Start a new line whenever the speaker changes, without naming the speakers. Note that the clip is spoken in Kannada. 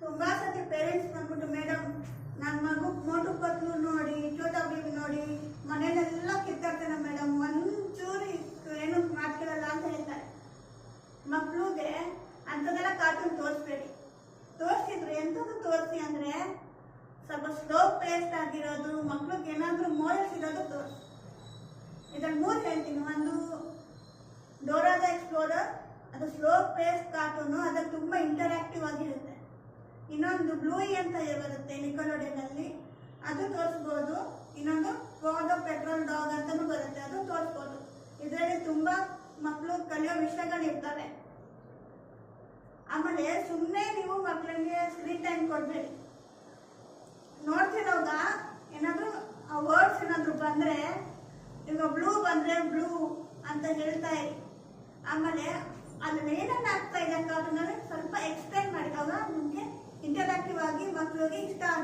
ತುಂಬಾ ಸತಿ ಪೇರೆಂಟ್ಸ್ ಬಂದ್ಬಿಟ್ಟು ಮೇಡಮ್ ನನ್ನ ಮಗು ಮೋಟು ಪತ್ಲು ನೋಡಿ ಚೋಟಾಗ್ಲಿ ನೋಡಿ ಮನೇಲೆಲ್ಲ ಕಿತ್ತಾಡ್ತಾನೆ ಮೇಡಮ್ ಒಂಚೂರು ಏನು ಮಾತುಗಳಲ್ಲ ಅಂತ ಹೇಳ್ತಾರೆ. ಮಕ್ಕಳಿಗೆ ಅಂಥದ್ದೆಲ್ಲ ಕಾರ್ಟೂನ್ ತೋರಿಸ್ಬೇಡಿ. ತೋರಿಸಿದ್ರು ಎಂಥದ್ದು ತೋರಿಸಿ ಅಂದ್ರೆ ಸ್ವಲ್ಪ ಸ್ಲೋ ಪೇಸ್ಟ್ ಆಗಿರೋದು, ಮಕ್ಳಿಗೆ ಏನಾದರೂ ಮೋರಲ್ಸ್ ಇರೋದು ತೋರಿಸಿ. ಇದ್ರಲ್ಲಿ ಮೂರು ಹೇಳ್ತೀನಿ. ಒಂದು ಡೋರಾದ ಎಕ್ಸ್ಪ್ಲೋರರ್ ಅದು ಸ್ಲೋ ಪೇಸ್ ಕಾರ್ಟೂನು ಅದು ತುಂಬ ಆಗಿರುತ್ತೆ ಇನ್ನೊಂದು ಬ್ಲೂಯಿ ಅಂತ ಬರುತ್ತೆ ನಿಕೊಲೋಡಿನಲ್ಲಿ. ಅದು ತೋರಿಸ್ಬೋದು. ಇನ್ನೊಂದು ಗೋದ ಪೆಟ್ರೋಲ್ ಡಾಗ್ ಅಂತಲೂ ಬರುತ್ತೆ. ಅದು ತೋರಿಸ್ಬೋದು. ಇದರಲ್ಲಿ ತುಂಬ ಮಕ್ಕಳು ಕಲಿಯೋ ವಿಷಯಗಳಿರ್ತವೆ. ಆಮೇಲೆ ಸುಮ್ಮನೆ ನೀವು ಮಕ್ಕಳಿಗೆ ಸ್ಕ್ರೀನ್ ಟೈಮ್ ಕೊಡಬೇಡಿ. ನೋಡ್ತಿರೋವಾಗ ಏನಾದರೂ ಆ ವರ್ಡ್ಸ್ ಏನಾದರೂ ಬಂದರೆ, ಈಗ ಬ್ಲೂ ಬಂದರೆ ಬ್ಲೂ ಅಂತ ಹೇಳ್ತಾ ಇರಿ. ಆಮೇಲೆ Ninguém te dá.